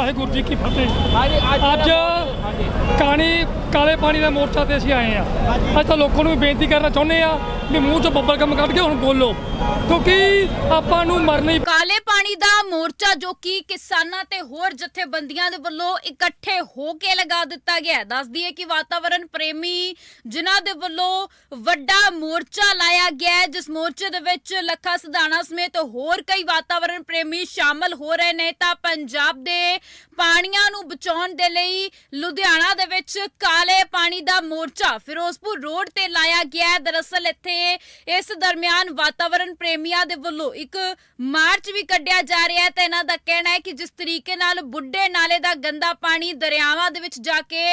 ਵਾਹਿਗੁਰੂ ਜੀ ਕੀ ਫਤਿਹ। ਅੱਜ ਕਾਣੀ ਕਾਲੇ ਪਾਣੀ ਦਾ ਮੋਰਚਾ ਤੇ ਅਸੀਂ ਆਏ ਆ। ਅੱਜ ਤਾਂ ਲੋਕਾਂ ਨੂੰ ਵੀ ਬੇਨਤੀ ਕਰਨਾ ਚਾਹੁੰਦੇ ਆ ਵੀ ਮੂੰਹ ਚੋਂ ਬੱਬਲ ਗਮ ਕੱਢ ਕੇ ਹੁਣ ਬੋਲੋ। ਕਿਉਂਕਿ ਆਪਾਂ ਨੂੰ ਮਰਨਾ ਹੀ ਕਾਲੇ ਪਾਣੀ ਦਾ ਮੋਰਚਾ ਜੋ ਕਿ ਕਿਸਾਨਾਂ ਤੇ ਹੋਰ ਜਥੇਬੰਦੀਆਂ ਦੇ ਵੱਲੋਂ ਇਕੱਠੇ ਹੋ ਕੇ ਲਗਾ ਦਿੱਤਾ ਗਿਆ ਹੈ। ਕਿ ਵਾਤਾਵਰਣ ਪ੍ਰੇਮੀ ਜਿਨ੍ਹਾਂ ਦੇ ਵੱਲੋਂ ਵੱਡਾ ਮੋਰਚਾ ਲਾਇਆ ਗਿਆ ਜਿਸ ਮੋਰਚੇ ਦੇ ਵਿੱਚ ਲੱਖਾ ਸਧਾਣਾ ਸਮੇਤ ਹੋਰ ਕਈ ਵਾਤਾਵਰਣ ਪ੍ਰੇਮੀ ਸ਼ਾਮਲ ਹੋ ਰਹੇ ਨੇ। ਤਾਂ ਪੰਜਾਬ ਦੇ ਪਾਣੀਆਂ ਨੂੰ ਬਚਾਉਣ ਦੇ ਲਈ ਲੁਧਿਆਣਾ ਦੇ ਵਿੱਚ ਕਾਲੇ ਪਾਣੀ ਦਾ ਮੋਰਚਾ ਫਿਰੋਜ਼ਪੁਰ ਰੋਡ ਤੇ ਲਾਇਆ ਗਿਆ ਦਰਅਸਲ ਇੱਥੇ ਇਸ ਦਰਮਿਆਨ ਵਾਤਾਵਰਣ ਪ੍ਰੇਮੀਆਂ ਦੇ ਵੱਲੋਂ ਇੱਕ ਮਾਰਚ ਵੀ ਕੱਢਿਆ ਜਾ ਰਿਹਾ ਹੈ ਤੇ ਇਹਨਾਂ ਦਾ ਕਹਿਣਾ ਹੈ ਕਿ ਜਿਸ ਤਰੀਕੇ ਨਾਲ ਬੁੱਢੇ ਨਾਲੇ ਦਾ ਗੰਦਾ ਪਾਣੀ ਦਰਿਆਵਾਂ ਦੇ ਵਿੱਚ ਜਾ ਕੇ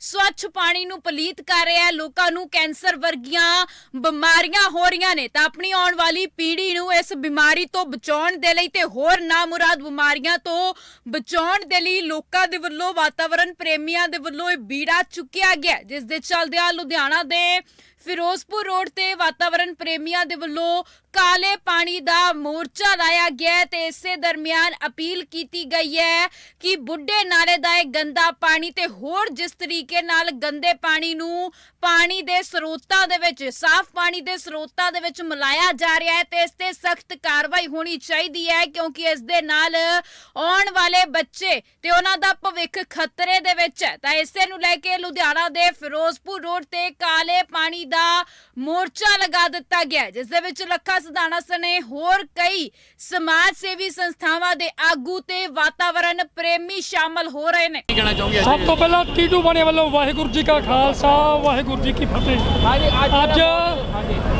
ਸਵੱਛ ਪਾਣੀ ਨੂੰ ਪਲੀਤ ਕਰ ਰਿਹਾ ਹੈ, ਲੋਕਾਂ ਨੂੰ ਕੈਂਸਰ ਵਰਗੀਆਂ ਬਿਮਾਰੀਆਂ ਹੋ ਰਹੀਆਂ ਨੇ, ਤਾਂ ਆਪਣੀ ਆਉਣ ਵਾਲੀ ਪੀੜ੍ਹੀ ਨੂੰ ਇਸ ਬਿਮਾਰੀ ਤੋਂ ਬਚਾਉਣ ਦੇ ਲਈ ਤੇ ਹੋਰ ਨਾਮੁਰਾਦ ਬਿਮਾਰੀਆਂ ਤੋਂ ਬਚਾਉਣ ਦੇ ਲਈ ਲੋਕਾਂ ਦੇ ਵੱਲੋਂ ਵਾਤਾਵਰਣ ਪ੍ਰੇਮੀਆਂ ਦੇ ਵੱਲੋਂ ਇਹ ਬੀੜਾ ਚੁੱਕਿਆ ਗਿਆ ਹੈ, ਜਿਸ ਦੇ ਚੱਲਦਿਆਂ ਲੁਧਿਆਣਾ ਦੇ ਫਿਰੋਜ਼ਪੁਰ ਰੋਡ ਤੇ ਵਾਤਾਵਰਣ ਪ੍ਰੇਮੀਆਂ ਦੇ ਵੱਲੋਂ ਕਾਲੇ ਪਾਣੀ ਦਾ ਮੋਰਚਾ ਲਾਇਆ ਗਿਆ ਤੇ ਇਸੇ ਦਰਮਿਆਨ ਅਪੀਲ ਕੀਤੀ ਗਈ ਹੈ ਕਿ ਬੁੱਢੇ ਨਾਲੇ ਦਾ ਇਹ ਗੰਦਾ ਪਾਣੀ ਤੇ ਹੋਰ ਜਿਸ ਤਰੀਕੇ ਨਾਲ ਗੰਦੇ ਪਾਣੀ ਨੂੰ ਪਾਣੀ ਦੇ ਸਰੋਤਾਂ ਦੇ ਵਿੱਚ, ਸਾਫ਼ ਪਾਣੀ ਦੇ ਸਰੋਤਾਂ ਦੇ ਵਿੱਚ ਮਿਲਾਇਆ ਜਾ ਰਿਹਾ ਹੈ ਤੇ ਇਸ ਤੇ ਸਖਤ ਕਾਰਵਾਈ ਹੋਣੀ ਚਾਹੀਦੀ ਹੈ ਕਿਉਂਕਿ ਇਸ ਦੇ ਨਾਲ ਆਉਣ ਵਾਲੇ ਬੱਚੇ ਤੇ ਉਹਨਾਂ ਦਾ ਭਵਿੱਖ ਖਤਰੇ ਦੇ ਵਿੱਚ ਹੈ। ਤਾਂ ਇਸੇ ਨੂੰ ਲੈ ਕੇ ਲੁਧਿਆਣਾ ਦੇ ਫਿਰੋਜ਼ਪੁਰ ਰੋਡ ਤੇ ਕਾਲੇ ਪਾਣੀ ਦਾ ਮੋਰਚਾ ਲਗਾ ਦਿੱਤਾ ਗਿਆ ਜਿਸ ਦੇ ਵਿੱਚ ਲੱਖਾ ਸਦਾਣਾ ਸਣੇ ਹੋਰ ਕਈ ਸਮਾਜ ਸੇਵੀ ਸੰਸਥਾਵਾਂ ਦੇ ਆਗੂ ਤੇ ਵਾਤਾਵਰਣ ਪ੍ਰੇਮੀ ਸ਼ਾਮਲ ਹੋ ਰਹੇ ਨੇ। ਕੀ ਕਹਿਣਾ ਚਾਹੋਗੇ ਸਭ ਤੋਂ ਪਹਿਲਾਂ ਟੀਟੂ ਬਾਣੇ ਵੱਲੋਂ ਵਾਹਿਗੁਰੂ ਜੀ ਕਾ ਖਾਲਸਾ ਵਾਹਿਗੁਰੂ ਜੀ ਕੀ ਫਤਿਹ। ਹਾਂਜੀ ਅੱਜ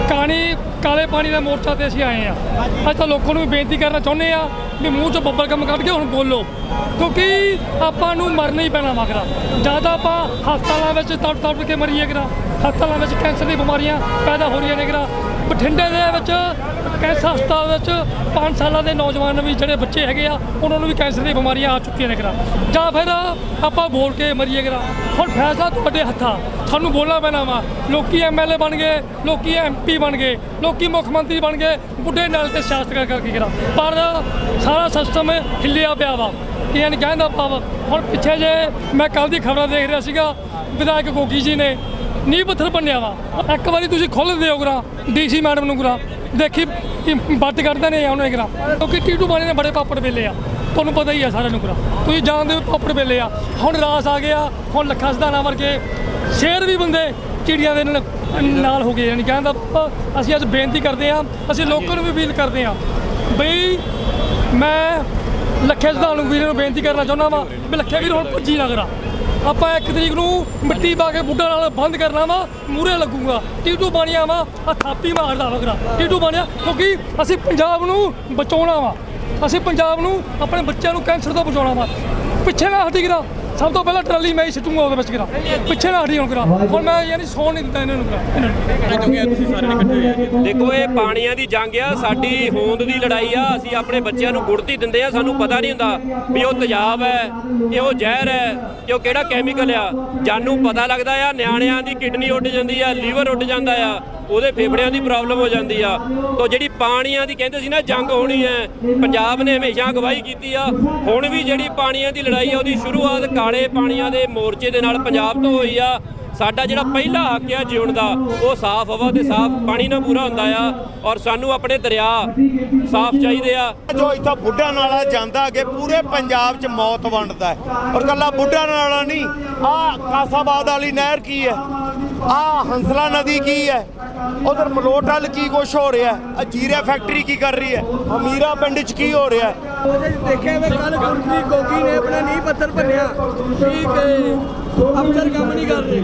ਕਾਣੀ ਕਾਲੇ ਪਾਣੀ ਦਾ ਮੋਰਚਾ ਤੇ ਅਸੀਂ ਆਏ ਆ ਅੱਜ ਤਾਂ ਲੋਕਾਂ ਨੂੰ ਵੀ ਬੇਨਤੀ ਕਰਨਾ ਚਾਹੁੰਦੇ ਆ ਵੀ ਮੂੰਹ ਚੋਂ ਬੱਬਲ ਗਮ ਕੱਢ ਕੇ ਹੁਣ ਬੋਲੋ ਕਿਉਂਕਿ ਆਪਾਂ ਨੂੰ ਮਰਨਾ ਹੀ ਪੈਣਾ ਮਗਰਾ। ਜ਼ਿਆਦਾ ਆਪਾਂ ਹਸਪਤਾਲਾਂ ਵਿੱਚ ਤੜ ਤੜ ਕੇ ਮਰੀਏ ਕਰਾ ਹਸਪਤਾਲਾਂ ਵਿੱਚ ਕੈਂਸਰ ਦੀ ਬਿਮਾਰੀਆਂ ਪੈਦਾ ਹੋ ਰਹੀਆਂ ਨੇ ਕਿਰਾ ਬਠਿੰਡੇ ਦੇ ਵਿੱਚ, ਕੈਂਸਰ ਹਸਪਤਾਲ ਵਿੱਚ 5 ਸਾਲਾਂ ਦੇ ਨੌਜਵਾਨ ਵੀ ਜਿਹੜੇ ਬੱਚੇ ਹੈਗੇ ਆ, ਉਹਨਾਂ ਨੂੰ ਵੀ ਕੈਂਸਰ ਦੀ ਬਿਮਾਰੀਆਂ ਆ ਚੁੱਕੀਆਂ ਨੇ ਕਿਰਾ ਜਾਂ ਫਿਰ ਆਪਾਂ ਬੋਲ ਕੇ ਮਰੀਏ ਕਰਾ ਹੁਣ ਫੈਸਲਾ ਤੁਹਾਡੇ ਹੱਥਾਂ। ਸਾਨੂੰ ਬੋਲਣਾ ਪੈਣਾ ਵਾ। ਲੋਕੀ ਐਮਐਲਏ ਬਣ ਗਏ, ਲੋਕੀ ਐਮਪੀ ਬਣ ਗਏ, ਲੋਕੀ ਮੁੱਖ ਮੰਤਰੀ ਬਣ ਗਏ, ਬੁੱਢੇ ਨਾਲ ਤੇ ਸਿਆਸਤ ਕਰਕੇ ਕਰਾ ਪਰ ਸਾਰਾ ਸਿਸਟਮ ਹਿੱਲਿਆ ਪਿਆ ਵਾ। ਕੀ ਨਹੀਂ ਕਹਿੰਦਾ ਪਾਵ ਹੁਣ ਪਿੱਛੇ ਜੇ ਮੈਂ ਕੱਲ ਦੀ ਖਬਰਾਂ ਦੇਖ ਰਿਹਾ ਸੀਗਾ, ਵਿਧਾਇਕ ਗੋਗੀ ਜੀ ਨੇ ਨੀਂਹ ਪੱਥਰ ਬੰਨਿਆ ਵਾ। ਇੱਕ ਵਾਰੀ ਤੁਸੀਂ ਖੋਲ੍ਹ ਦਿਓ ਕਰਾ ਡੀਸੀ ਮੈਡਮ ਨੂੰ ਕਰਾ ਦੇਖੀ, ਕਿ ਬੱਟ ਕਰਦੇ ਨੇ ਉਹਨੇ ਕਰਾ ਕਿਉਂਕਿ ਟੀਟੂ ਬਾਣੇ ਨੇ ਬੜੇ ਪਾਪੜ ਵੇਲੇ ਆ। ਤੁਹਾਨੂੰ ਪਤਾ ਹੀ ਆ ਸਾਰਿਆਂ ਨੂੰ ਕਰਾ ਤੁਸੀਂ ਜਾਣਦੇ ਹੋ ਪਾਪੜ ਵੇਲੇ ਆ। ਹੁਣ ਰਾਸ ਆ ਗਿਆ, ਹੁਣ ਲੱਖਾ ਸਦਾਨਾ ਵਰਗੇ ਸ਼ੇਰ ਵੀ ਬੰਦੇ ਚਿੜੀਆਂ ਦੇ ਨਾਲ ਨਾਲ ਹੋ ਗਏ, ਯਾਨੀ ਕਹਿੰਦਾ ਅਸੀਂ ਅੱਜ ਬੇਨਤੀ ਕਰਦੇ ਆ ਅਸੀਂ ਲੋਕਾਂ ਨੂੰ ਵੀ ਅਪੀਲ ਕਰਦੇ ਆ ਬਈ ਮੈਂ ਲੱਖੇ ਸਦਾਨ ਵੀਰ ਨੂੰ ਬੇਨਤੀ ਕਰਨਾ ਚਾਹੁੰਦਾ ਵਾਂ ਵੀ ਲੱਖੇ ਵੀਰ ਹੁਣ ਭੱਜੀ ਨਾ ਕਰਾ। ਆਪਾਂ ਇੱਕ ਤਰੀਕ ਨੂੰ ਮਿੱਟੀ ਪਾ ਕੇ ਬੁੱਢਾ ਨਾਲ ਬੰਦ ਕਰਨਾ ਵਾ ਮੂਰੇ ਲੱਗੂਗਾ। ਟੀਟੂ ਬਾਣੀਆ ਵਾ ਆ ਥਾਪੀ ਮਾਰਦਾ ਵਗਰਾ ਟੀਟੂ ਬਾਣੀਆ, ਕਿਉਂਕਿ ਅਸੀਂ ਪੰਜਾਬ ਨੂੰ ਬਚਾਉਣਾ ਵਾ। ਅਸੀਂ ਪੰਜਾਬ ਨੂੰ ਆਪਣੇ ਬੱਚਿਆਂ ਨੂੰ ਕੈਂਸਰ ਤੋਂ ਬਚਾਉਣਾ ਵਾ। ਪਿੱਛੇ ਨਾ ਹਟੀਕਰਾ ਸਭ ਤੋਂ ਪਹਿਲਾਂ ਟਰਾਲੀ ਮੈਂ ਹੀ ਸਿੱਟੂਗਾ ਉਹਦੇ ਵਿੱਚ ਕਰਾ ਪਿੱਛੇ ਨਾ ਹਟੀ ਹੁਣ ਕਰਾ ਹੁਣ ਮੈਂ ਯਾਨੀ ਸੌਣ ਨਹੀਂ ਦਿੱਤਾ ਇਹਨਾਂ ਨੂੰ ਕਰਾ ਇਹਨਾਂ ਨੂੰ। ਕਹਿਣਾ ਤੁਸੀਂ ਸਾਰੇ ਇਕੱਠੇ ਹੋਏ ਆ। ਦੇਖੋ, ਇਹ ਪਾਣੀਆਂ ਦੀ ਜੰਗ ਆ, ਸਾਡੀ ਹੋਂਦ ਦੀ ਲੜਾਈ ਆ। ਅਸੀਂ ਆਪਣੇ ਬੱਚਿਆਂ ਨੂੰ ਗੁੜਤੀ ਦਿੰਦੇ ਆ, ਸਾਨੂੰ ਪਤਾ ਨਹੀਂ ਹੁੰਦਾ ਵੀ ਉਹ ਤੇਜ਼ਾਬ ਹੈ, ਕਿ ਉਹ ਜ਼ਹਿਰ ਹੈ, ਕਿ ਉਹ ਕਿਹੜਾ ਕੈਮੀਕਲ ਆ। ਜਾਨੂੰ ਪਤਾ ਲੱਗਦਾ ਆ, ਨਿਆਣਿਆਂ ਦੀ ਕਿਡਨੀ ਉੱਡ ਜਾਂਦੀ ਆ, ਲੀਵਰ ਉੱਡ ਜਾਂਦਾ ਆ। ਉਹਦੇ ਫੇਫੜਿਆਂ ਦੀ ਪ੍ਰੋਬਲਮ ਹੋ ਜਾਂਦੀ ਆ। ਤੋਂ ਜਿਹੜੀ ਪਾਣੀਆਂ ਦੀ ਕਹਿੰਦੇ ਸੀ ਨਾ, ਜੰਗ ਹੋਣੀ ਹੈ। ਪੰਜਾਬ ਨੇ ਹਮੇਸ਼ਾ ਅਗਵਾਈ ਕੀਤੀ ਆ। ਹੁਣ ਵੀ ਜਿਹੜੀ ਪਾਣੀਆਂ ਦੀ ਲੜਾਈ ਆ, ਉਹਦੀ ਸ਼ੁਰੂਆਤ ਕਾਲੇ ਪਾਣੀਆਂ ਦੇ ਮੋਰਚੇ ਦੇ ਨਾਲ ਪੰਜਾਬ ਤੋਂ ਹੋਈ ਆ। ਸਾਡਾ ਜਿਹੜਾ ਪਹਿਲਾ ਹੱਕ ਆ ਜਿਉਣ ਦਾ, ਉਹ ਸਾਫ਼ ਹਵਾ ਤੇ ਸਾਫ਼ ਪਾਣੀ ਨਾਲ ਪੂਰਾ ਹੁੰਦਾ ਆ। ਔਰ ਸਾਨੂੰ ਆਪਣੇ ਦਰਿਆ ਸਾਫ਼ ਚਾਹੀਦੇ ਆ। ਜੋ ਇੱਥੋਂ ਬੁੱਢਾ ਨਾਲਾ ਜਾਂਦਾ ਅੱਗੇ, ਪੂਰੇ ਪੰਜਾਬ 'ਚ ਮੌਤ ਵੰਡਦਾ ਹੈ। ਔਰ ਕੱਲਾ ਬੁੱਢਾ ਨਾਲਾ ਨਹੀਂ ਆ ਕਾਸਾਬਾਦ ਵਾਲੀ ਨਹਿਰ ਕੀ ਹੈ? ਆ ਹੰਸਲਾ ਨਦੀ ਕੀ ਹੈ? ਉਧਰ ਮਲੋਟਲ ਕੀ ਕੁਛ ਹੋ ਰਿਹਾ? ਹੈ ਆ ਜੀਰਾ ਫੈਕਟਰੀ ਕੀ ਕਰ ਰਹੀ ਹੈ? ਅਮੀਰਾ ਪਿੰਡ 'ਚ ਕੀ ਹੋ ਰਿਹਾ? ਹੈ ਉਹਦੇ 'ਚ ਦੇਖਿਆ ਮੈਂ ਕੱਲ ਗੁਰਪ੍ਰੀਤ ਗੋਗੀ ਨੇ ਆਪਣਾ ਨੀਂਹ ਪੱਥਰ ਭੰਨਿਆ। ਠੀਕ ਹੈ ਅਫਸਰ ਕੰਮ ਨਹੀਂ ਕਰ ਰਹੇ।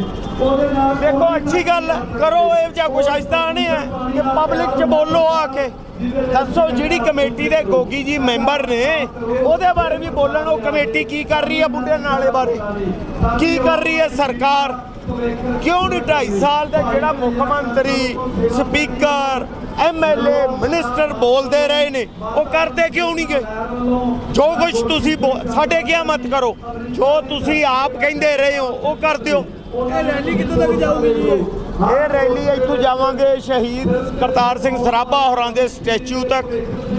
ਦੇਖੋ ਅੱਛੀ ਗੱਲ ਕਰੋ ਇਹ ਜਿਹਾ ਕੁਛ ਅਜਦਾ ਨਹੀਂ ਹੈ ਕਿ ਪਬਲਿਕ 'ਚ ਬੋਲੋ ਆ ਕੇ। ਦੱਸੋ ਜਿਹੜੀ ਕਮੇਟੀ ਦੇ ਗੋਗੀ ਜੀ ਮੈਂਬਰ ਨੇ ਉਹਦੇ ਬਾਰੇ ਵੀ ਬੋਲਣ। ਉਹ ਕਮੇਟੀ ਕੀ ਕਰ ਰਹੀ ਹੈ ਬੁੱਢੇ ਨਾਲੇ ਬਾਰੇ? ਕੀ ਕਰ ਰਹੀ ਹੈ ਸਰਕਾਰ? ਕਿਉਂ ਨਹੀਂ 2.5 ਸਾਲ ਦਾ ਜਿਹੜਾ ਮੁੱਖ ਮੰਤਰੀ, ਸਪੀਕਰ ਐਮਐਲਏ ਮਿਨਿਸਟਰ ਬੋਲਦੇ ਰਹੇ ਨੇ, ਉਹ ਕਰਦੇ ਕਿਉਂ ਨਹੀਂ ਗਏ? ਜੋ ਕੁਝ ਤੁਸੀਂ ਬੋ- ਸਾਡੇ ਕਿਹਾ ਮਤ ਕਰੋ? ਜੋ ਤੁਸੀਂ ਆਪ ਕਹਿੰਦੇ ਰਹੇ ਹੋ, ਉਹ ਕਰਦੇ ਹੋ ਇਹ ਰੈਲੀ ਕਿੱਥੋਂ ਤੱਕ ਜਾਊਗੀ ਜੀ ਇਹ? ਰੈਲੀ ਇੱਥੋਂ ਜਾਵਾਂਗੇ ਸ਼ਹੀਦ ਕਰਤਾਰ ਸਿੰਘ ਸਰਾਭਾ ਹੋਰਾਂ ਦੇ ਸਟੈਚੂ ਤੱਕ।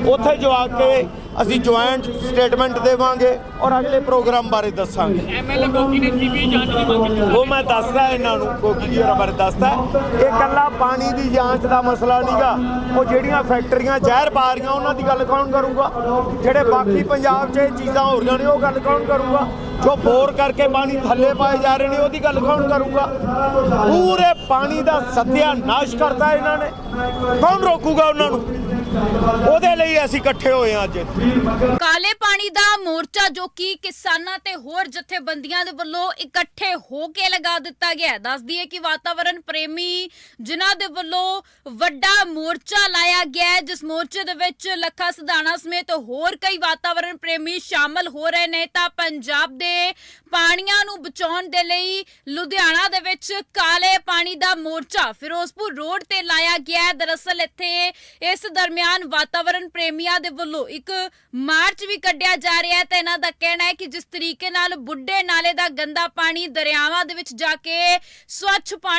ਉੱਥੇ ਜਾ ਕੇ ਅਸੀਂ ਜੁਆਇੰਟ ਸਟੇਟਮੈਂਟ ਦੇਵਾਂਗੇ ਔਰ ਅਗਲੇ ਪ੍ਰੋਗਰਾਮ ਬਾਰੇ ਦੱਸਾਂਗੇ। ਐਮਐਲਏ ਗੋਗੀ ਨੇ ਸੀਬੀ ਜਾਂਚ ਦੀ ਮੰਗ ਕੀਤੀ? ਉਹ ਮੈਂ ਦੱਸਦਾ ਇਹਨਾਂ ਨੂੰ ਕੋਕੀ ਜੀ ਹੋਰਾਂ ਬਾਰੇ ਦੱਸਦਾ। ਇਹ ਕੱਲਾ ਪਾਣੀ ਦੀ ਜਾਂਚ ਦਾ ਮਸਲਾ ਨਹੀਂਗਾ। ਉਹ ਜਿਹੜੀਆਂ ਫੈਕਟਰੀਆਂ ਜ਼ਹਿਰ ਪਾ ਰਹੀਆਂ ਉਹਨਾਂ ਦੀ ਗੱਲ ਕੌਣ ਕਰੂਗਾ? ਜਿਹੜੇ ਬਾਕੀ ਪੰਜਾਬ 'ਚ ਇਹ ਚੀਜ਼ਾਂ ਹੋ ਰਹੀਆਂ ਨੇ ਉਹ ਗੱਲ ਕੌਣ ਕਰੂਗਾ? ਜੋ ਬੋਰ ਕਰਕੇ ਪਾਣੀ ਥੱਲੇ ਪਾਏ ਜਾ ਰਹੇ ਨੇ ਉਹਦੀ ਗੱਲ ਕੌਣ ਕਰੂਗਾ? ਪੂਰੇ ਪਾਣੀ ਦਾ ਸਤਿਆਨਾਸ਼ ਕਰਤਾ ਇਹਨਾਂ ਨੇ। ਕੌਣ ਰੋਕੂਗਾ ਉਹਨਾਂ ਨੂੰ? ਉਹਦੇ ਲਈ ਅਸੀਂ ਇਕੱਠੇ ਹੋਏ ਹਾਂ ਅੱਜ। ਕਾਲੇ ਪਾਣੀ ਦਾ ਮੋਰਚਾ ਜੋ ਕਿ ਕਿਸਾਨਾਂ ਤੇ ਹੋਰ ਜਥੇਬੰਦੀਆਂ ਦੇ ਵੱਲੋਂ ਇਕੱਠੇ ਹੋ ਕੇ ਲਗਾ ਦਿੱਤਾ ਗਿਆ ਹੈ। ਕਿ ਵਾਤਾਵਰਣ ਪ੍ਰੇਮੀ ਜਿਨ੍ਹਾਂ ਦੇ ਵੱਲੋਂ ਵੱਡਾ ਮੋਰਚਾ ਲਾਇਆ ਗਿਆ ਜਿਸ ਮੋਰਚੇ ਦੇ ਵਿੱਚ ਲੱਖਾ ਸਿਧਾਣਾ ਸਮੇਤ ਹੋਰ ਕਈ ਵਾਤਾਵਰਣ ਪ੍ਰੇਮੀ ਸ਼ਾਮਲ ਹੋ ਰਹੇ ਨੇ। ਤਾਂ ਪੰਜਾਬ ਦੇ ਪਾਣੀਆਂ ਨੂੰ ਬਚਾਉਣ ਦੇ ਲਈ ਲੁਧਿਆਣਾ ਦੇ ਵਿੱਚ ਕਾਲੇ ਪਾਣੀ ਦਾ ਮੋਰਚਾ ਫਿਰੋਜ਼ਪੁਰ ਰੋਡ ਤੇ ਲਾਇਆ ਗਿਆ ਦਰਅਸਲ ਇੱਥੇ ਇਸ ਦਰਮਿਆਨ ਦਰਮਿਆਨ ਵਾਤਾਵਰਣ ਪ੍ਰੇਮੀਆਂ ਦੇ ਵੱਲੋਂ ਇੱਕ ਮਾਰਚ ਵੀ ਕੱਢਿਆ ਜਾ ਰਿਹਾ ਹੈ ਤੇ ਇਹਨਾਂ ਦਾ ਕਹਿਣਾ ਹੈ ਕਿ ਜਿਸ ਤਰੀਕੇ ਨਾਲ ਬੁੱਢੇ ਨਾਲੇ ਦਾ ਗੰਦਾ ਪਾਣੀ ਦਰਿਆਵਾਂ ਦੇ ਵਿੱਚ ਜਾ ਕੇ ਸਵੱਛ ਪਾਣੀ